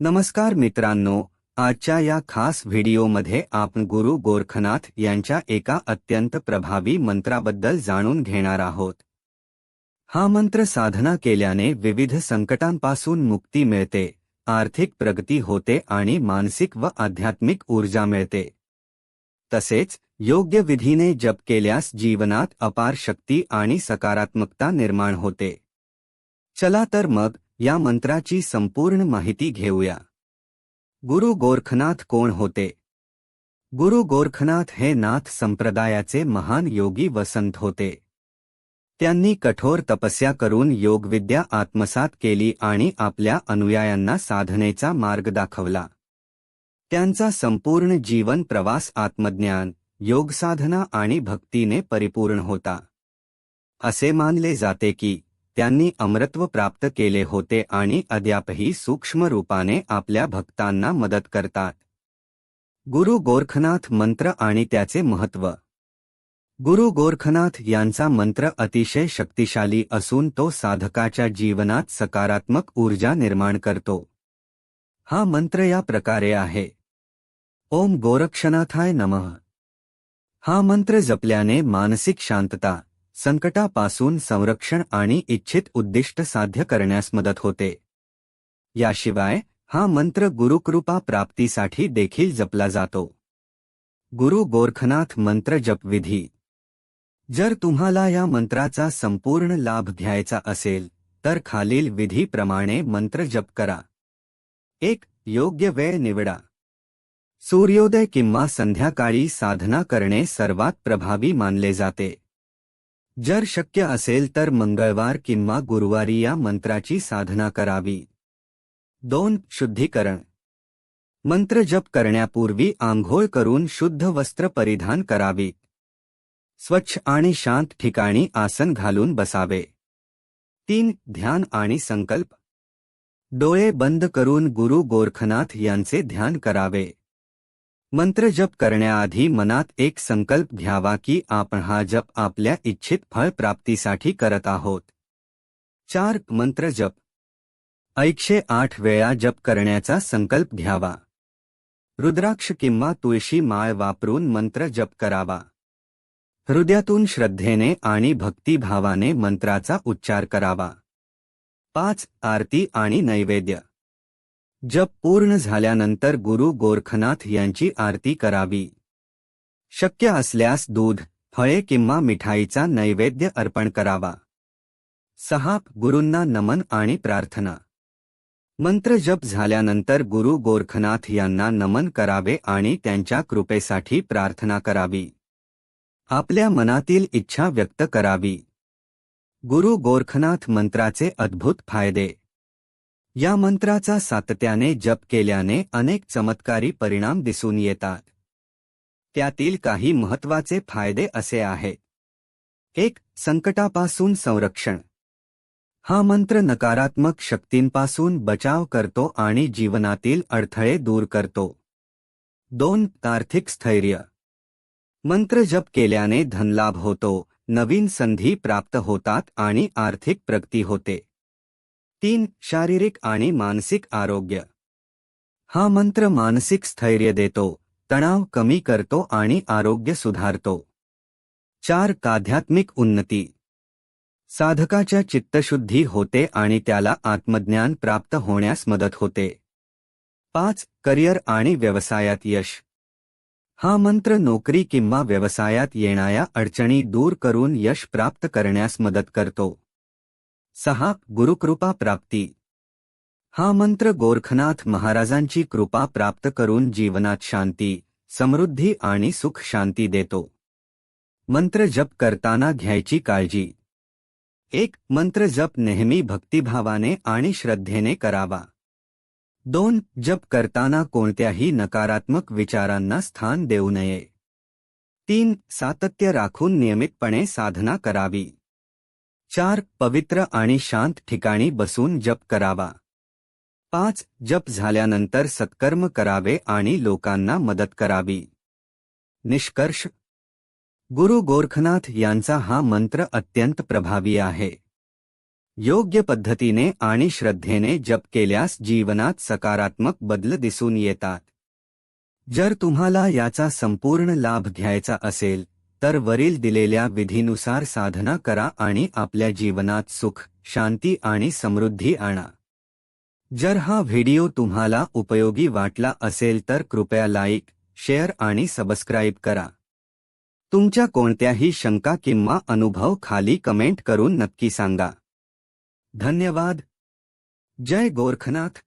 नमस्कार मित्रांनो आजच्या या खास व्हिडिओमध्ये आपण गुरु गोरखनाथ यांच्या एका अत्यंत प्रभावी मंत्राबद्दल जाणून घेणार आहोत. हा मंत्र साधना केल्याने विविध संकटांपासून मुक्ती मिळते आर्थिक प्रगती होते आणि मानसिक व आध्यात्मिक ऊर्जा मिळते. तसेच योग्य विधीने जप केल्यास जीवनात अपार शक्ती आणि सकारात्मकता निर्माण होते. चला तर मग या मंत्राची संपूर्ण माहिती घेऊया. गुरु गोरखनाथ कोण होते? गुरु गोरखनाथ हे नाथ संप्रदायाचे महान योगी वसंत होते. त्यांनी कठोर तपस्या करून योगविद्या आत्मसात केली आणि आपल्या अनुयायांना साधनेचा मार्ग दाखवला. त्यांचा संपूर्ण जीवन प्रवास आत्मज्ञान योगसाधना आणि भक्तीने परिपूर्ण होता. असे मानले जाते की त्यांनी अमरत्व प्राप्त केले होते आणि अद्यापही सूक्ष्म रूपाने आपल्या भक्तांना मदत करतात. गुरु गोरखनाथ मंत्र आणि त्याचे महत्त्व. गुरु गोरखनाथ यांचा मंत्र अतिशय शक्तिशाली असून तो साधकाच्या जीवनात सकारात्मक ऊर्जा निर्माण करतो. हा मंत्र या प्रकारे आहे. ओम गोरक्षनाथाय नमः. हा मंत्र जपल्याने मानसिक शांतता संकटापासून संरक्षण आणि इच्छित उद्दिष्ट साध्य करण्यास मदत होते. याशिवाय हा मंत्र गुरुकृपा प्राप्तीसाठी देखील जपला जातो. गुरु गोरखनाथ मंत्र जपविधी जर तुम्हाला या मंत्राचा संपूर्ण लाभ घ्यायचा असेल तर खालील विधीप्रमाणे मंत्र जप करा. एक योग्य वेळ निवडा. सूर्योदय किंवा संध्याकाळी साधना करणे सर्वात प्रभावी मानले जाते. जर शक्य असेल तर मंगळवार किंवा गुरुवारी या मंत्राची साधना करावी. दोन, शुद्धीकरण. मंत्र जप करण्यापूर्वी आंघोळ करून शुद्ध वस्त्र परिधान करावी. स्वच्छ आणि शांत ठिकाणी आसन घालून बसावे. तीन, ध्यान आणि संकल्प. डोळे बंद करून गुरु गोरखनाथ यांचे ध्यान करावे. मंत्र जप करण्याआधी मनात एक संकल्प घ्यावा की आपण हा जप आपल्या इच्छित फळ प्राप्तीसाठी करत आहोत. चार मंत्र जप. ऐकशे आठ वेळा जप करण्याचा संकल्प घ्यावा. रुद्राक्ष किंवा तुळशी माळ वापरून मंत्र जप करावा. हृदयातून श्रद्धेने आणि भक्तिभावाने मंत्राचा उच्चार करावा. पाच आरती आणि नैवेद्य. जप पूर्ण झाल्यानंतर गुरु गोरखनाथ यांची आरती करावी. शक्य असल्यास दूध फळे किंवा मिठाईचा नैवेद्य अर्पण करावा. सहा गुरूंना नमन आणि प्रार्थना. मंत्र जप झाल्यानंतर गुरु गोरखनाथ यांना नमन करावे आणि त्यांच्या कृपेसाठी प्रार्थना करावी. आपल्या मनातील इच्छा व्यक्त करावी. गुरु गोरखनाथ मंत्राचे अद्भुत फायदे या मंत्राचा सातत्याने जप केल्याने अनेक चमत्कारी परिणाम दिसून येतात. त्यातील काही महत्त्वाचे फायदे असे आहेत. एक संकटापासून संरक्षण. हा मंत्र नकारात्मक शक्तींपासून बचाव करतो आणि जीवनातील अडथळे दूर करतो. दोन आर्थिक स्थैर्य. मंत्र जप केल्याने धनलाभ होतो नवीन संधी प्राप्त होतात आणि आर्थिक प्रगती होते. तीन शारीरिक आणि मानसिक आरोग्य. हा मंत्र मानसिक स्थैर्य देतो तणाव कमी करतो आणि आरोग्य सुधारतो. चार आध्यात्मिक उन्नती. साधकाच्या चित्तशुद्धी होते आणि त्याला आत्मज्ञान प्राप्त होण्यास मदत होते. पाच करिअर आणि व्यवसायात यश. हा मंत्र नोकरी किंवा व्यवसायात येणाऱ्या अडचणी दूर करून यश प्राप्त करण्यास मदत करतो. सहा गुरुकृपा प्राप्ती. हा मंत्र गोरखनाथ महाराजांची कृपा प्राप्त करून जीवनात शांती, समृद्धी आणि सुख शांती देतो. मंत्र जप करताना घ्यायची काळजी. एक, मंत्र जप नेहमी भक्तिभावाने आणि श्रद्धेने करावा. दोन, जप करताना कोणत्याही नकारात्मक विचारांना स्थान देऊ नये. तीन, सातत्य राखून नियमितपणे साधना करावी. चार पवित्र आणि शांत ठिकाणी बसून जप करावा. पाच जप झाल्यानंतर सत्कर्म करावे आणि लोकांना मदत करावी. निष्कर्ष. गुरु गोरखनाथ यांचा हा मंत्र अत्यंत प्रभावी आहे. योग्य पद्धतीने आणि श्रद्धेने जप केल्यास जीवनात सकारात्मक बदल दिसून येतात. जर तुम्हाला याचा संपूर्ण लाभ घ्यायचा असेल तर वरील दिलेल्या विधीनुसार साधना करा आणि आपल्या जीवनात सुख शांती आणि समृद्धी आणा. जर हा व्हिडिओ तुम्हाला उपयोगी वाटला असेल तर कृपया लाईक शेअर आणि सबस्क्राईब करा. तुमच्या कोणत्याही शंका किंवा अनुभव खाली कमेंट करून नक्की सांगा. धन्यवाद. जय गोरखनाथ.